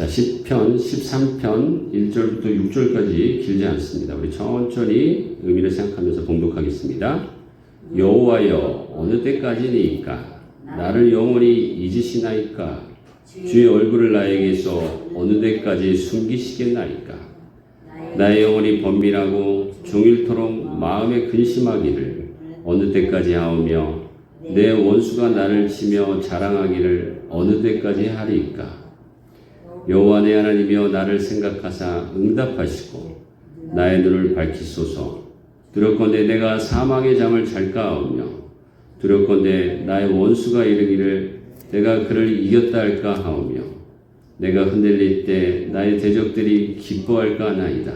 자, 10편, 13편 1절부터 6절까지 길지 않습니다. 우리 천천히 의미를 생각하면서 봉독하겠습니다. 여호와여 어느 때까지니까 나를 영원히 잊으시나이까 주의 얼굴을 나에게서 어느 때까지 숨기시겠나이까 나의 영혼이 번민하고 종일토록 마음에 근심하기를 어느 때까지 하오며 내 원수가 나를 치며 자랑하기를 어느 때까지 하리이까 여호와 내 하나님이여 나를 생각하사 응답하시고 나의 눈을 밝히소서. 두렵건대 내가 사망의 잠을 잘까 하오며 두렵건대 나의 원수가 이르기를 내가 그를 이겼다 할까 하오며 내가 흔들릴 때 나의 대적들이 기뻐할까 하나이다.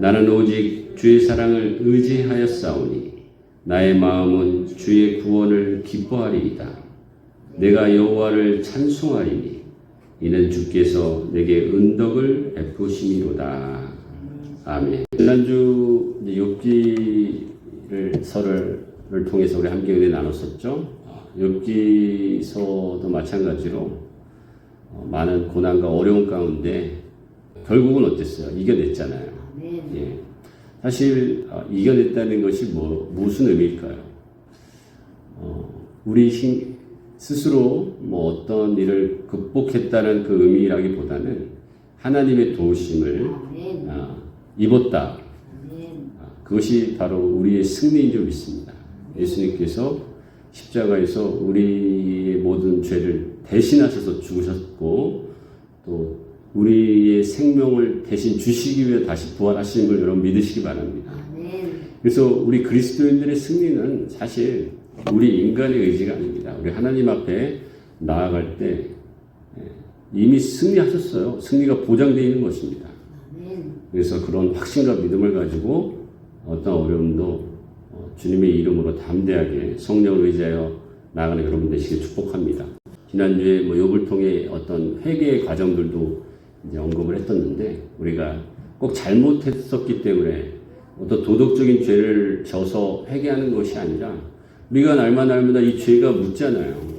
나는 오직 주의 사랑을 의지하였사오니 나의 마음은 주의 구원을 기뻐하리이다. 내가 여호와를 찬송하리니 이는 주께서 내게 은덕을 베푸심이로다. 아멘. 지난주 욥기를 설을 통해서 우리 함께 은혜 나눴었죠. 어, 욥기서도 마찬가지로 어, 많은 고난과 어려운 가운데 결국은 어땠어요? 이겨냈잖아요. 예. 사실 어, 이겨냈다는 것이 뭐 무슨 의미일까요? 어, 우리 힘, 스스로 뭐 어떤 일을 극복했다는 그 의미라기보다는 하나님의 도우심을. 어, 입었다. 아, 그것이 바로 우리의 승리인 줄 믿습니다. 예수님께서 십자가에서 우리의 모든 죄를 대신하셔서 죽으셨고 또 우리의 생명을 대신 주시기 위해 다시 부활하시는 걸 여러분 믿으시기 바랍니다. 그래서 우리 그리스도인들의 승리는 사실 우리 인간의 의지가 아닙니다. 우리 하나님 앞에 나아갈 때 예, 이미 승리하셨어요. 승리가 보장되어 있는 것입니다. 그래서 그런 확신과 믿음을 가지고 어떤 어려움도 어, 주님의 이름으로 담대하게 성령을 의지하여 나가는 여러분 되시길 축복합니다. 지난주에 뭐 욥을 통해 어떤 회개의 과정들도 이제 언급을 했었는데 우리가 꼭 잘못했었기 때문에 어떤 도덕적인 죄를 져서 회개하는 것이 아니라 우리가 날마다 날마다 이 죄가 묻잖아요.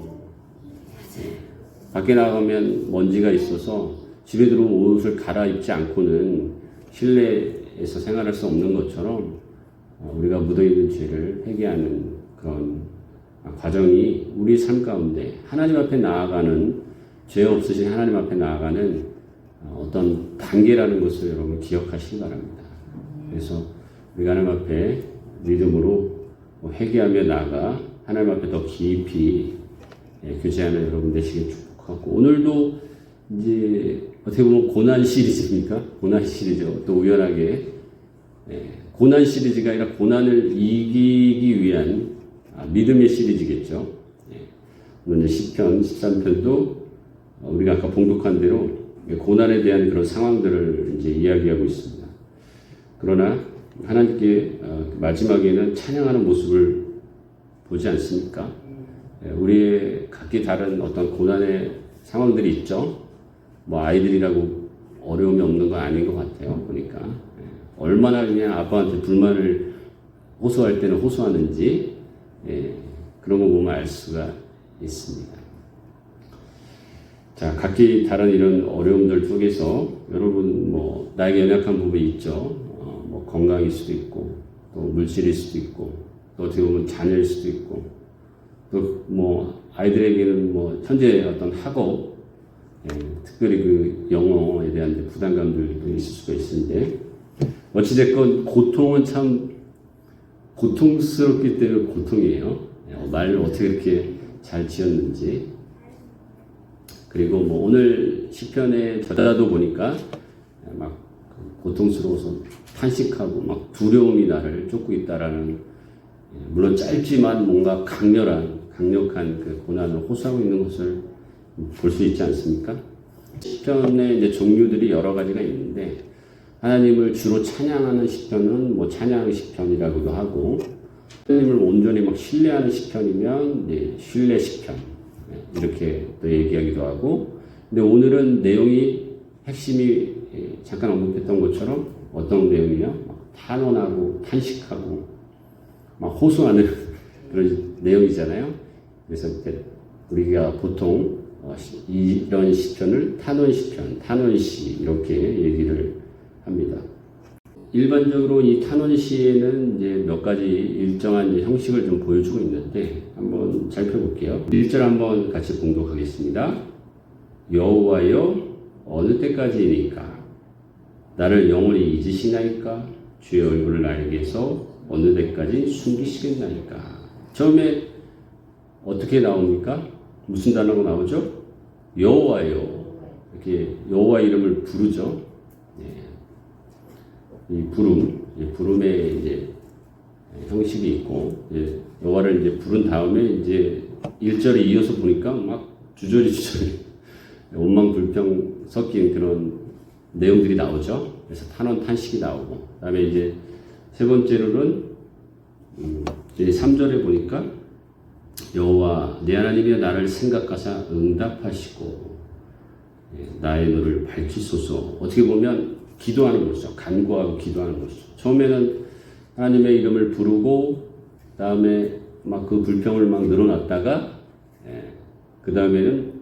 밖에 나가면 먼지가 있어서 집에 들어오면 옷을 갈아입지 않고는 실내에서 생활할 수 없는 것처럼 어, 우리가 묻어있는 죄를 회개하는 그런 과정이 우리 삶 가운데 하나님 앞에 나아가는 죄 없으신 하나님 앞에 나아가는 어, 어떤 단계라는 것을 여러분 기억하시기 바랍니다. 그래서 우리가 하나님 앞에 믿음으로 회개하며 나아가 하나님 앞에 더 깊이 예, 교제하는 여러분 되시길 축복하고 오늘도 이제 어떻게 보면 고난 시리즈입니까? 고난 시리즈 또 우연하게 예, 고난 시리즈가 아니라 고난을 이기기 위한 아, 믿음의 시리즈겠죠. 예, 오늘 10편, 13편도 우리가 아까 봉독한 대로 고난에 대한 그런 상황들을 이제 이야기하고 있습니다. 그러나 하나님께 어, 마지막에는 찬양하는 모습을 보지 않습니까? 예, 우리의 각기 다른 어떤 고난의 상황들이 있죠. 뭐 아이들이라고 어려움이 없는 건 아닌 것 같아요. 보니까 예, 얼마나 그냥 아빠한테 불만을 호소할 때는 호소하는지 예, 그런 거 보면 알 수가 있습니다. 자, 각기 다른 이런 어려움들 속에서 여러분 뭐 나에게 연약한 부분이 있죠. 어, 뭐 건강일 수도 있고 또 물질일 수도 있고 또 어떻게 보면 자녀일 수도 있고 또 뭐 아이들에게는 뭐 현재 어떤 학업 예, 특별히 그 영어에 대한 부담감들도 있을 수가 있는데 어찌됐건 고통은 참 고통스럽기 때문에 고통이에요. 예, 말을 어떻게 이렇게 잘 지었는지 그리고 뭐 오늘 시편에 저자도 보니까 막 고통스러워서 탄식하고 막 두려움이 나를 쫓고 있다라는 예, 물론 짧지만 뭔가 강렬한 강력한 그 고난을 호소하고 있는 것을 볼 수 있지 않습니까? 시편의 이제 종류들이 여러 가지가 있는데 하나님을 주로 찬양하는 시편은 뭐 찬양 시편이라고도 하고 하나님을 온전히 막 신뢰하는 시편이면 이제 신뢰 시편 예, 이렇게 또 얘기하기도 하고 근데 오늘은 내용이 핵심이 예, 잠깐 언급했던 것처럼 어떤 내용이요? 막 탄원하고 탄식하고 막 호소하는 그런 내용이잖아요. 그래서 우리가 보통 어, 시- 이런 시편을 탄원 시편, 탄원 시 이렇게 얘기를 합니다. 일반적으로 이 탄원 시에는 이제 몇 가지 일정한 형식을 좀 보여주고 있는데 한번 살펴볼게요. 1절 한번 같이 봉독하겠습니다. 여호와여 어느 때까지이니까 나를 영원히 잊으시나이까 주의 얼굴을 나에게서 어느 때까지 숨기시겠나이까 처음에 어떻게 나옵니까? 무슨 단어가 나오죠? 여호와여 이렇게 여호와 이름을 부르죠. 예. 이 부름, 이 부름의 이제 형식이 있고 이제 여호와를 이제 부른 다음에 이제 1절에 이어서 보니까 막 주저리 주저리 원망 불평 섞인 그런 내용들이 나오죠. 그래서 탄원 탄식이 나오고 그 다음에 이제 세 번째로는 음, 이제 3절에 보니까 여호와 내 하나님이 나를 생각하사 응답하시고 예, 나의 눈을 밝히소서 어떻게 보면 기도하는 것이죠. 간구하고 기도하는 것이죠. 처음에는 하나님의 이름을 부르고 다음에 막 그 불평을 막 늘어놨다가 그 다음에는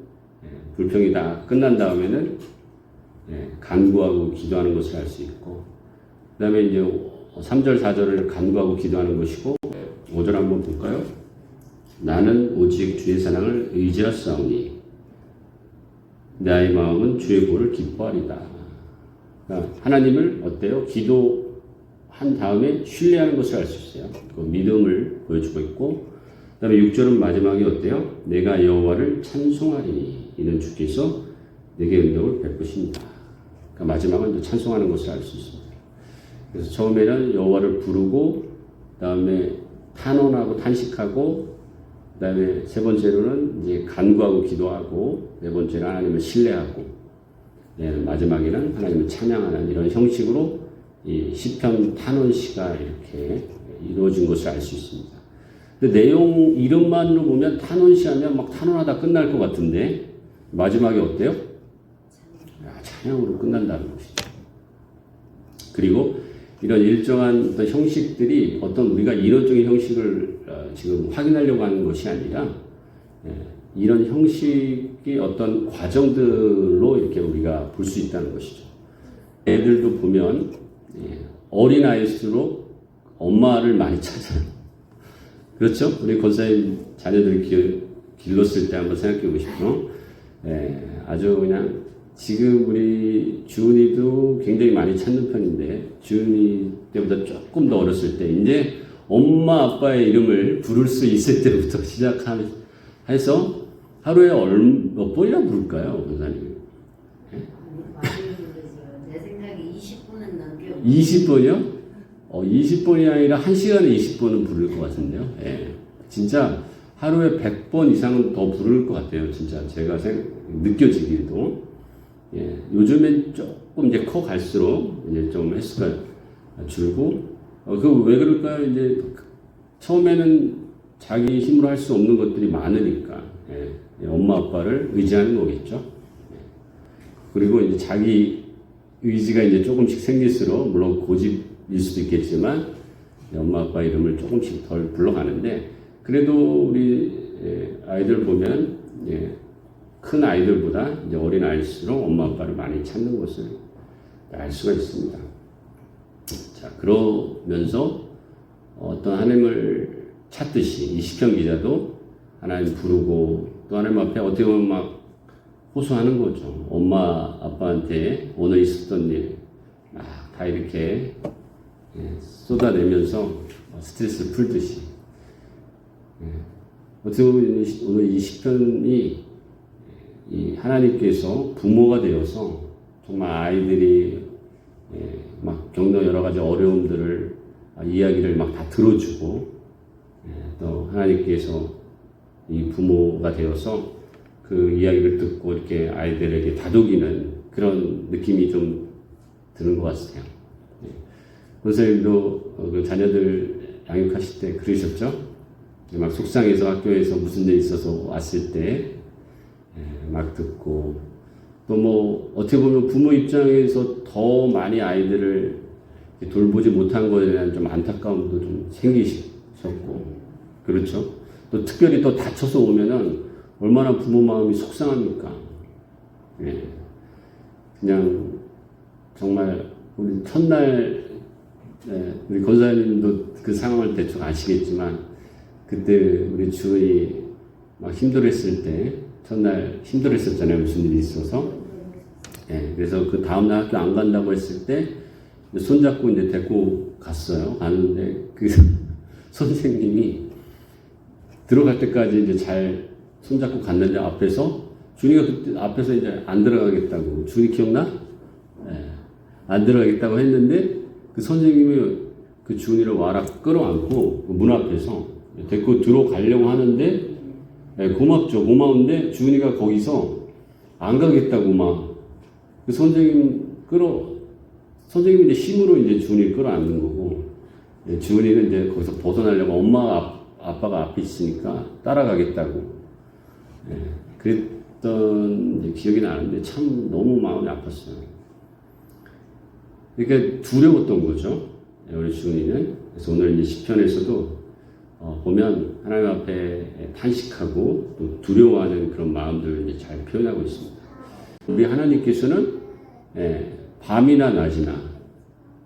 불평이 다 끝난 다음에는 예, 간구하고 기도하는 것을 할수 있고 그 다음에 이제 3절 4절을 간구하고 기도하는 것이고 5절 한번 볼까요? 나는 오직 주의 사랑을 의지하사오니 나의 마음은 주의 보를 기뻐하리다. 그러니까 하나님을 어때요? 기도한 다음에 신뢰하는 것을 알 수 있어요. 그 믿음을 보여주고 있고, 그 다음에 6절은 마지막에 어때요? 내가 여호와를 찬송하리니 이는 주께서 내게 은덕을 베푸십니다. 그러니까 마지막은 찬송하는 것을 알 수 있습니다. 그래서 처음에는 여호와를 부르고, 그다음에 탄원하고 탄식하고, 그다음에 세 번째로는 이제 간구하고 기도하고, 네 번째는 하나님을 신뢰하고, 네, 마지막에는 하나님을 찬양하는 이런 형식으로 이 시편 탄원시가 이렇게 이루어진 것을 알 수 있습니다. 근데 내용 이름만으로 보면 탄원시 하면 막 탄원하다 끝날 것 같은데 마지막에 어때요? 야, 찬양으로 끝난다는 것이죠. 그리고 이런 일정한 어떤 형식들이 어떤 우리가 이론적인 형식을 어, 지금 확인하려고 하는 것이 아니라 예, 이런 형식이 어떤 과정들로 이렇게 우리가 볼 수 있다는 것이죠. 애들도 보면 예, 어린 아이일수록 엄마를 많이 찾아요. 그렇죠? 우리 권사님 자녀들을 기, 길렀을 때 한번 생각해 보십시오. 예, 아주 그냥 지금 우리 주은이도 굉장히 많이 찾는 편인데 주은이 때보다 조금 더 어렸을 때 이제 엄마 아빠의 이름을 부를 수 있을 때부터 시작해서 하루에 얼, 몇 번이나 부를까요, 권사님? 많이 부르죠. 내 생각에 20분은 넘겨. 20번이요? 어, 20번이 아니라 1시간에 20번은 부를 것 같은데요. 예. 진짜 하루에 100번 이상은 더 부를 것 같아요. 진짜 제가 생, 느껴지기도. 예. 요즘엔 조금 이제 커 갈수록 이제 좀 횟수가 줄고, 어, 그왜 그럴까요? 이제 처음에는 자기 힘으로 할 수 없는 것들이 많으니까, 예. 엄마 아빠를 의지하는 거겠죠. 예. 그리고 이제 자기 의지가 이제 조금씩 생길수록 물론 고집일 수도 있겠지만 엄마 아빠 이름을 조금씩 덜 불러가는데 그래도 우리 예, 아이들 보면 예, 큰 아이들보다 이제 어린 아이일수록 엄마 아빠를 많이 찾는 것을 알 수가 있습니다. 자 그러면서 어떤 하나님을 찾듯이 이 시편 기자도 하나님 부르고 또 하나님 앞에 어떻게 보면 막 호소하는 거죠. 엄마 아빠한테 오늘 있었던 일 막 다 이렇게 예, 쏟아내면서 스트레스 풀듯이 예. 어떻게 보면 이- 오늘 이 시편이 이 하나님께서 부모가 되어서 정말 아이들이 예, 막 겪는 여러 가지 어려움들을 아, 이야기를 막 다 들어주고 예, 또 하나님께서 이 부모가 되어서 그 이야기를 듣고 이렇게 아이들에게 다독이는 그런 느낌이 좀 드는 것 같아요. 예. 선생님도 어, 그 자녀들 양육하실 때 그러셨죠? 막 속상해서 학교에서 무슨 일 있어서 왔을 때 막 듣고 또 뭐 어떻게 보면 부모 입장에서 더 많이 아이들을 돌보지 못한 것에 대한 좀 안타까움도 좀 생기셨고 그렇죠. 또 특별히 또 다쳐서 오면은 얼마나 부모 마음이 속상합니까? 예. 그냥 정말 우리 첫날 예, 우리 권사님도 그 상황을 대충 아시겠지만 그때 우리 주의 막 힘들었을 때 첫날 힘들었었잖아요 무슨 일이 있어서. 예, 그래서 그 다음날 학교 안 간다고 했을 때 손잡고 이제 데리고 갔어요. 가는데 그 선생님이 들어갈 때까지 이제 잘 손잡고 갔는데 앞에서 준이가 그때 앞에서 이제 안 들어가겠다고. 준이 기억나? 예, 안 들어가겠다고 했는데 그 선생님이 그 준이를 와라 끌어안고 그문 앞에서 데리고 들어가려고 하는데 예, 고맙죠 고마운데 준이가 거기서 안 가겠다고 막 그 선생님 끌어 선생님이 이제 힘으로 이제 준이를 끌어안는 거고 예, 준이는 이제 거기서 벗어나려고 엄마가 앞- 아빠가 앞에 있으니까 따라가겠다고 예, 그랬던 기억이 나는데 참 너무 마음이 아팠어요. 그러니까 두려웠던 거죠. 예, 우리 주은이는. 그래서 오늘 이제 시편에서도 어, 보면 하나님 앞에 탄식하고 또 두려워하는 그런 마음들을 잘 표현하고 있습니다. 우리 하나님께서는 예, 밤이나 낮이나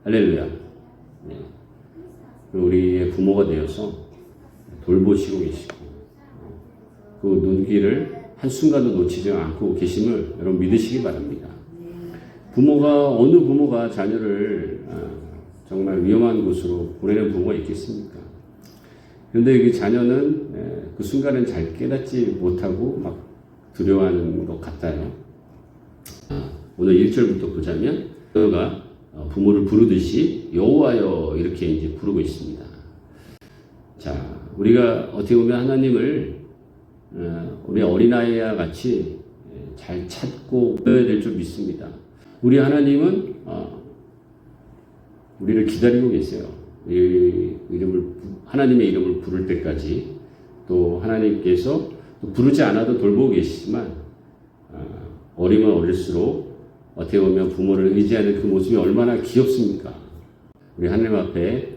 할렐루야. 예, 우리의 부모가 되어서 돌보시고 계시고 그 눈길을 한순간도 놓치지 않고 계심을 여러분 믿으시기 바랍니다. 부모가 어느 부모가 자녀를 아, 정말 위험한 곳으로 보내는 부모가 있겠습니까? 그런데 그 자녀는 예, 그 순간은 잘 깨닫지 못하고 막 두려워하는 것 같아요. 아, 오늘 1절부터 보자면 그가 어, 부모를 부르듯이 여호와여 이렇게 이제 부르고 있습니다. 자, 우리가 어떻게 보면 하나님을 어, 우리 어린아이와 같이 예, 잘 찾고 배워야 될 줄 믿습니다. 우리 하나님은 어, 우리를 기다리고 계세요. 이 이름을 하나님의 이름을 부를 때까지 또 하나님께서 또 부르지 않아도 돌보고 계시지만 어, 어리면 어릴수록 어떻게 보면 부모를 의지하는 그 모습이 얼마나 귀엽습니까? 우리 하나님 앞에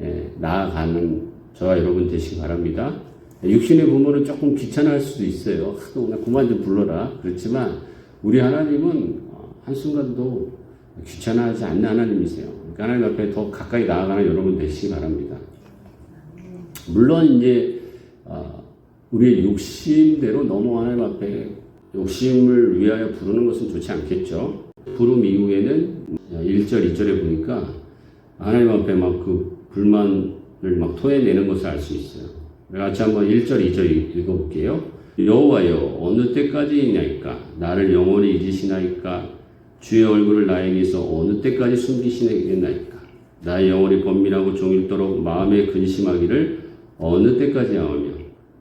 예, 나아가는 저와 여러분 되시기 바랍니다. 육신의 부모는 조금 귀찮아할 수도 있어요. 하도 오늘 그만 좀 불러라. 그렇지만 우리 하나님은 어, 한순간도 귀찮아하지 않는 하나님이세요. 하나님 앞에 더 가까이 나아가는 여러분 되시기 바랍니다. 물론 이제 어, 우리의 욕심대로 너무 하나님 앞에 욕심을 위하여 부르는 것은 좋지 않겠죠. 부름 이후에는 1절, 2절에 보니까 하나님 앞에 막 그 불만을 막 토해내는 것을 알 수 있어요. 같이 한번 1절, 2절 읽어볼게요. 여호와여 어느 때까지이냐이까 나를 영원히 잊으시나이까 주의 얼굴을 나에게서 어느 때까지 숨기시겠나이까 나의 영혼이 번민하고 종일도록 마음에 근심하기를 어느 때까지 하오며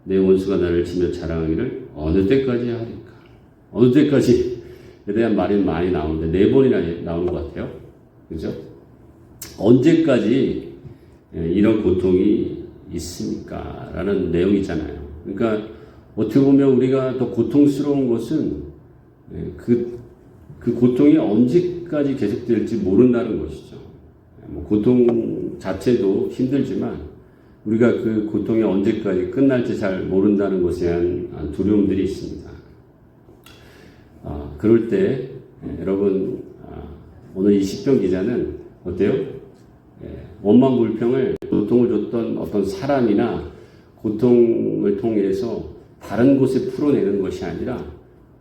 내 원수가 나를 치며 자랑하기를 어느 때까지 하리까 어느 때까지에 대한 말이 많이 나오는데 네 번이나 나오는 것 같아요 그죠? 언제까지 예, 이런 고통이 있습니까? 라는 내용이잖아요. 그러니까 어떻게 보면 우리가 더 고통스러운 것은 예, 그, 그 고통이 언제까지 계속될지 모른다는 것이죠. 뭐 고통 자체도 힘들지만 우리가 그 고통이 언제까지 끝날지 잘 모른다는 것에 대한 두려움들이 있습니다. 아, 그럴 때 예, 여러분 아, 오늘 20편 기자는 어때요? 예, 원망 불평을 고통을 줬던 어떤 사람이나 고통을 통해서 다른 곳에 풀어내는 것이 아니라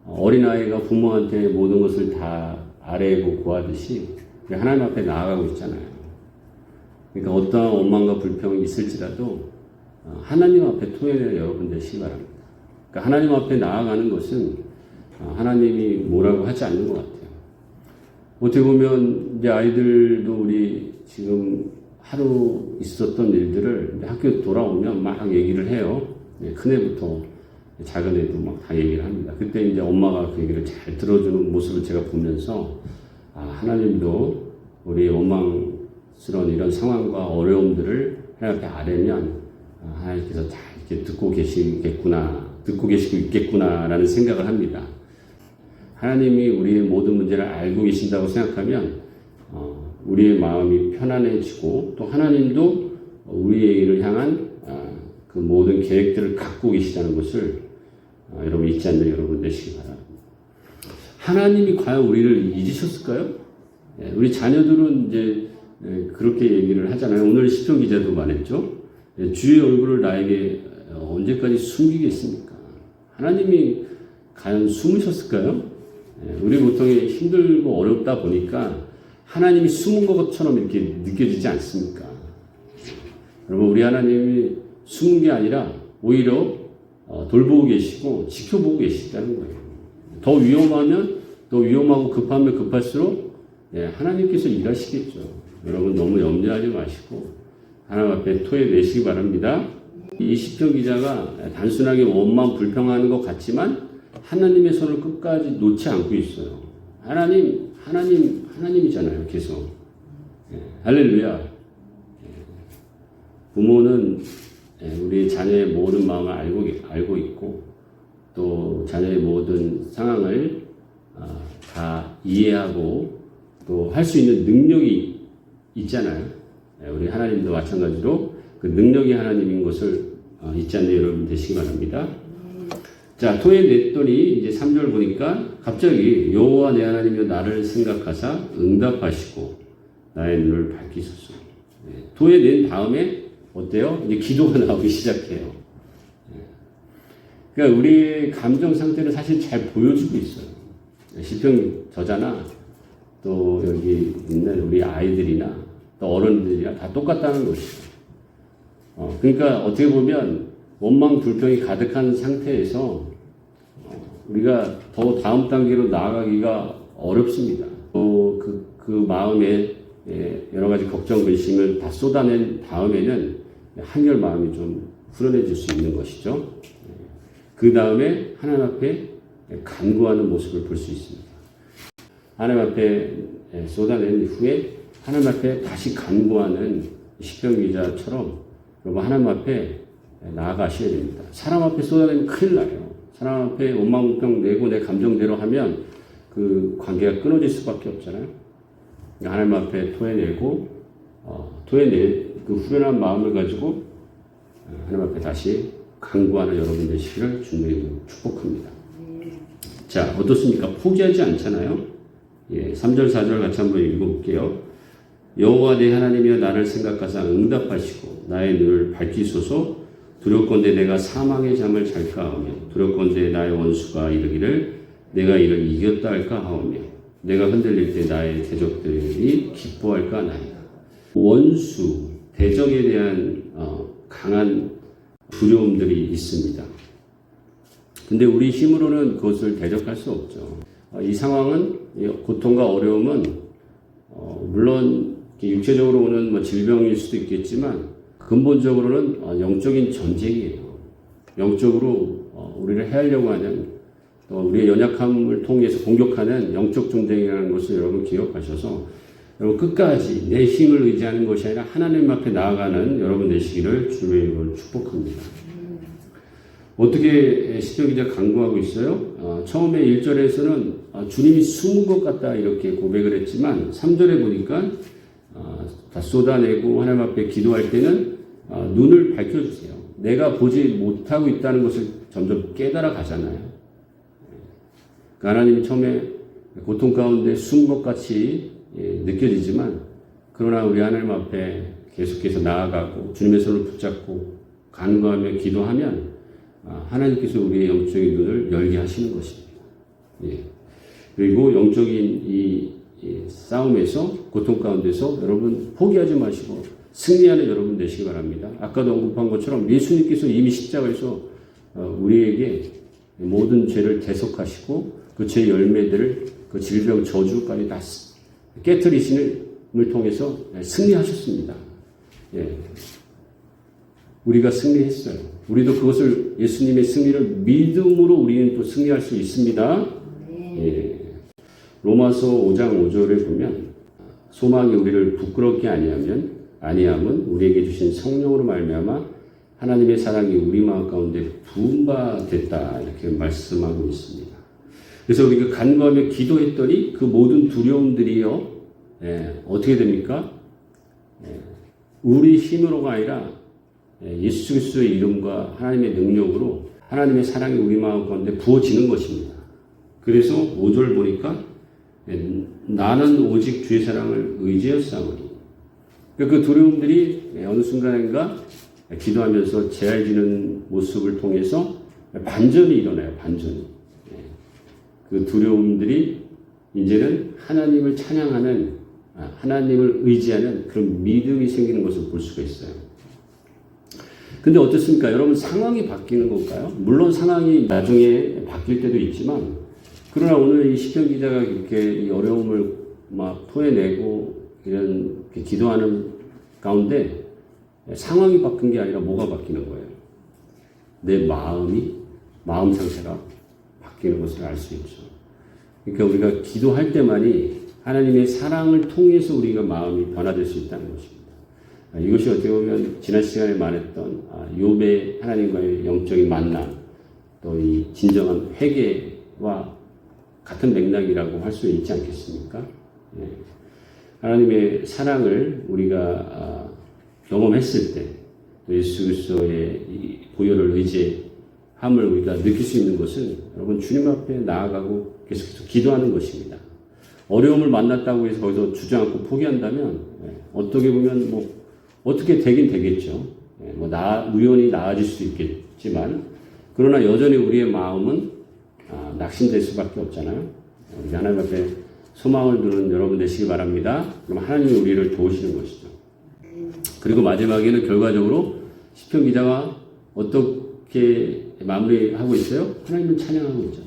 어린아이가 부모한테 모든 것을 다 아뢰고 구하듯이 하나님 앞에 나아가고 있잖아요. 그러니까 어떠한 원망과 불평이 있을지라도 어, 하나님 앞에 토해내는 여러분 되시기 바랍니다. 그러니까 하나님 앞에 나아가는 것은 어, 하나님이 뭐라고 하지 않는 것 같아요. 어떻게 보면 이제 아이들도 우리 지금 하루 있었던 일들을 학교 돌아오면 막 얘기를 해요. 네, 큰 애부터 작은 애도 막 다 얘기를 합니다. 그때 이제 엄마가 그 얘기를 잘 들어주는 모습을 제가 보면서 아, 하나님도 우리 원망스러운 이런 상황과 어려움들을 하나님 앞에 아뢰면 아, 하나님께서 잘 이렇게 듣고 계시겠구나, 듣고 계시고 있겠구나라는 생각을 합니다. 하나님이 우리의 모든 문제를 알고 계신다고 생각하면 어, 우리의 마음이 편안해지고 또 하나님도 우리의 일을 향한 어, 그 모든 계획들을 갖고 계시다는 것을 어, 아, 여러분 잊지 않는 여러분 되시기 바랍니다. 하나님이 과연 우리를 잊으셨을까요? 예, 우리 자녀들은 이제 예, 그렇게 얘기를 하잖아요. 오늘 시편 기자도 말했죠. 예, 주의 얼굴을 나에게 어, 언제까지 숨기겠습니까? 하나님이 과연 숨으셨을까요? 예, 우리 보통 힘들고 어렵다 보니까 하나님이 숨은 것처럼 이렇게 느껴지지 않습니까? 여러분, 우리 하나님이 숨은 게 아니라 오히려 어, 돌보고 계시고 지켜보고 계시다는 거예요. 더 위험하면 더 위험하고 급하면 급할수록 예, 하나님께서 일하시겠죠. 여러분 너무 염려하지 마시고 하나님 앞에 토해내시기 바랍니다. 이 시편 기자가 단순하게 원만 불평하는 것 같지만 하나님의 손을 끝까지 놓지 않고 있어요. 하나님, 하나님, 하나님이잖아요. 계속. 예, 할렐루야. 예, 부모는 예, 우리 자녀의 모든 마음을 알고, 또 자녀의 모든 상황을 아, 다 이해하고 또 할 수 있는 능력이 있잖아요. 예, 우리 하나님도 마찬가지로 그 능력이 하나님인 것을 어, 잊지 않는 여러분 되시기 바랍니다. 자, 토해냈더니 이제 3절 보니까 갑자기 여호와 내 하나님이여 나를 생각하사 응답하시고 나의 눈을 밝히소서. 예, 토해낸 다음에 어때요? 이제 기도가 나오기 시작해요. 예. 그러니까 우리의 감정 상태를 사실 잘 보여주고 있어요. 시편 저자나 또 여기 있는 우리 아이들이나 또 어른들이나 다 똑같다는 것이죠. 어, 그러니까 어떻게 보면 원망 불평이 가득한 상태에서 어, 우리가 더 다음 단계로 나아가기가 어렵습니다. 또 그, 그 마음에 예, 여러 가지 걱정, 근심을 다 쏟아낸 다음에는 한결 마음이 좀 후련해질 수 있는 것이죠. 그 다음에 하나님 앞에 간구하는 모습을 볼 수 있습니다. 하나님 앞에 쏟아낸 후에 하나님 앞에 다시 간구하는 시편 기자처럼 여러분 하나님 앞에 나아가셔야 됩니다. 사람 앞에 쏟아내면 큰일 나요. 사람 앞에 원망불평 내고 내 감정대로 하면 그 관계가 끊어질 수밖에 없잖아요. 그러니까 하나님 앞에 토해내고 어, 토해내 그 후련한 마음을 가지고 어, 하나님 앞에 다시 간구하는 여러분 되시기를 주님의 축복합니다. 자, 어떻습니까? 포기하지 않잖아요. 예, 3절, 4절 같이 한번 읽어볼게요. 여호와 내 하나님이여 나를 생각하사 응답하시고 나의 눈을 밝히소서 두렵건대 내가 사망의 잠을 잘까 하며 두렵건대 나의 원수가 이르기를 내가 이를 이겼다 할까 하오며 내가 흔들릴 때 나의 대적들이 기뻐할까 나이다. 원수, 대적에 대한 어, 강한 두려움들이 있습니다. 근데 우리 힘으로는 그것을 대적할 수 없죠. 어, 이 상황은 이 고통과 어려움은 어, 물론 육체적으로 오는 뭐 질병일 수도 있겠지만 근본적으로는 어, 영적인 전쟁이에요. 영적으로 어, 우리를 해하려고 하는 또 우리의 연약함을 통해서 공격하는 영적 전쟁이라는 것을 여러분 기억하셔서 여러분 끝까지 내 힘을 의지하는 것이 아니라 하나님 앞에 나아가는 여러분 되시기를 주의 이름으로 축복합니다. 어떻게 시편 기자 강구하고 있어요? 어, 처음에 1절에서는 어, 주님이 숨은 것 같다 이렇게 고백을 했지만 3절에 보니까 어, 다 쏟아내고 하나님 앞에 기도할 때는 어, 눈을 밝혀주세요. 내가 보지 못하고 있다는 것을 점점 깨달아 가잖아요. 그 하나님이 처음에 고통 가운데 숨은 것 같이 예, 느껴지지만 그러나 우리 하나님 앞에 계속해서 나아가고 주님의 손을 붙잡고 간구하며 기도하면 아, 하나님께서 우리의 영적인 눈을 열게 하시는 것입니다. 예. 그리고 영적인 이, 이 싸움에서 고통 가운데서 여러분 포기하지 마시고 승리하는 여러분 되시기 바랍니다. 아까도 언급한 것처럼 예수님께서 이미 십자가에서 어, 우리에게 모든 죄를 대속하시고 그 죄 열매들을 그 질병 저주까지 다 깨뜨리심을 통해서 승리하셨습니다. 예. 우리가 승리했어요. 우리도 그것을 예수님의 승리를 믿음으로 우리는 또 승리할 수 있습니다. 예. 로마서 5장 5절에 보면 소망이 우리를 부끄럽게 아니하면 아니함은 우리에게 주신 성령으로 말미암아 하나님의 사랑이 우리 마음 가운데 부음바 됐다 이렇게 말씀하고 있습니다. 그래서 우리가 간구하며 기도했더니 그 모든 두려움들이요 예, 어떻게 됩니까? 예, 우리 힘으로가 아니라 예, 예수 그리스도의 이름과 하나님의 능력으로 하나님의 사랑이 우리 마음 가운데 부어지는 것입니다. 그래서 5절 보니까 예, 나는 오직 주의 사랑을 싸우니 그러니까 그 두려움들이 어느 순간인가 기도하면서 제할지는 모습을 통해서 반전이 일어나요. 반전이. 예. 그 두려움들이 이제는 하나님을 찬양하는 아, 하나님을 의지하는 그런 믿음이 생기는 것을 볼 수가 있어요. 근데 어떻습니까? 여러분 상황이 바뀌는 걸까요? 물론 상황이 나중에 바뀔 때도 있지만 그러나 오늘 이 시편 기자가 이렇게 이 어려움을 막 토해내고 이런 기도하는 가운데 상황이 바뀐 게 아니라 뭐가 바뀌는 거예요? 내 마음이 마음 상태가 바뀌는 것을 알 수 있죠. 그러니까 우리가 기도할 때만이 하나님의 사랑을 통해서 우리가 마음이 변화될 수 있다는 것입니다. 아, 이것이 어떻게 보면 지난 시간에 말했던 아, 욥의 하나님과의 영적인 만남, 또 이 진정한 회개와 같은 맥락이라고 할 수 있지 않겠습니까? 예. 하나님의 사랑을 우리가 아, 경험했을 때, 또 예수 그리스도의 이 보혈을 의지 함을 우리가 느낄 수 있는 것은 여러분 주님 앞에 나아가고 계속해서 기도하는 것입니다. 어려움을 만났다고 해서 거기서 주저앉고 포기한다면 예, 어떻게 보면 뭐 어떻게 되긴 되겠죠. 예, 뭐 나, 우연히 나아질 수도 있겠지만 그러나 여전히 우리의 마음은 아, 낙심될 수밖에 없잖아요. 우리 하나님 앞에 소망을 두는 여러분 되시기 바랍니다. 그럼 하나님이 우리를 도우시는 것이죠. 그리고 마지막에는 결과적으로 시편 기자가 어떻게 마무리하고 있어요? 하나님을 찬양하고 있잖아요.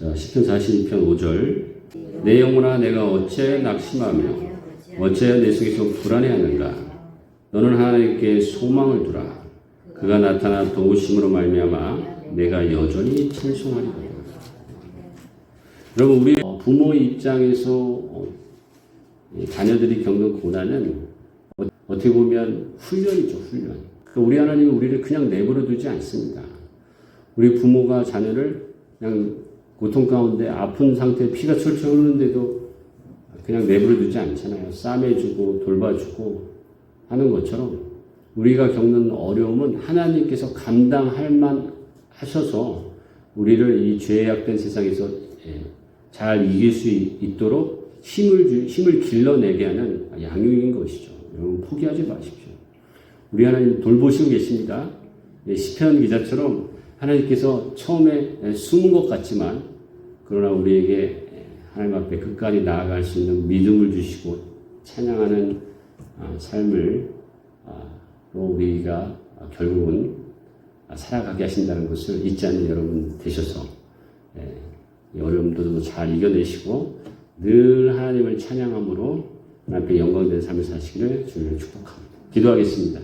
자, 시편 42편 5절. 내 영혼아 내가 어째 낙심하며 어째 내 속에서 불안해하는가? 너는 하나님께 소망을 두라. 그가 나타나 도우심으로 말미암아 내가 여전히 찬송하리라. 여러분 우리 부모의 입장에서 어, 이 자녀들이 겪는 고난은 어- 어떻게 보면 훈련이죠 훈련. 그러니까 우리 하나님이 우리를 그냥 내버려 두지 않습니다. 우리 부모가 자녀를 그냥 고통 가운데 아픈 상태에 피가 철철 흐르는데도 그냥 내버려 두지 않잖아요. 싸매주고 돌봐주고 하는 것처럼 우리가 겪는 어려움은 하나님께서 감당할 만 하셔서 우리를 이 죄악된 세상에서 예, 잘 이길 수 있- 있도록 힘을 주, 힘을 길러내게 하는 양육인 것이죠. 여러분 포기하지 마십시오. 우리 하나님 돌보시고 계십니다. 예, 시편 기자처럼 하나님께서 처음에 예, 숨은 것 같지만 그러나 우리에게 예, 하나님 앞에 끝까지 나아갈 수 있는 믿음을 주시고 찬양하는 아, 삶을 아, 로 우리가 아, 결국은 아, 살아가게 하신다는 것을 잊지 않는 여러분 되셔서 예, 이 어려움도 잘 이겨내시고 늘 하나님을 찬양함으로 하나님 앞에 영광된 삶을 사시기를 주를 축복합니다. 기도하겠습니다.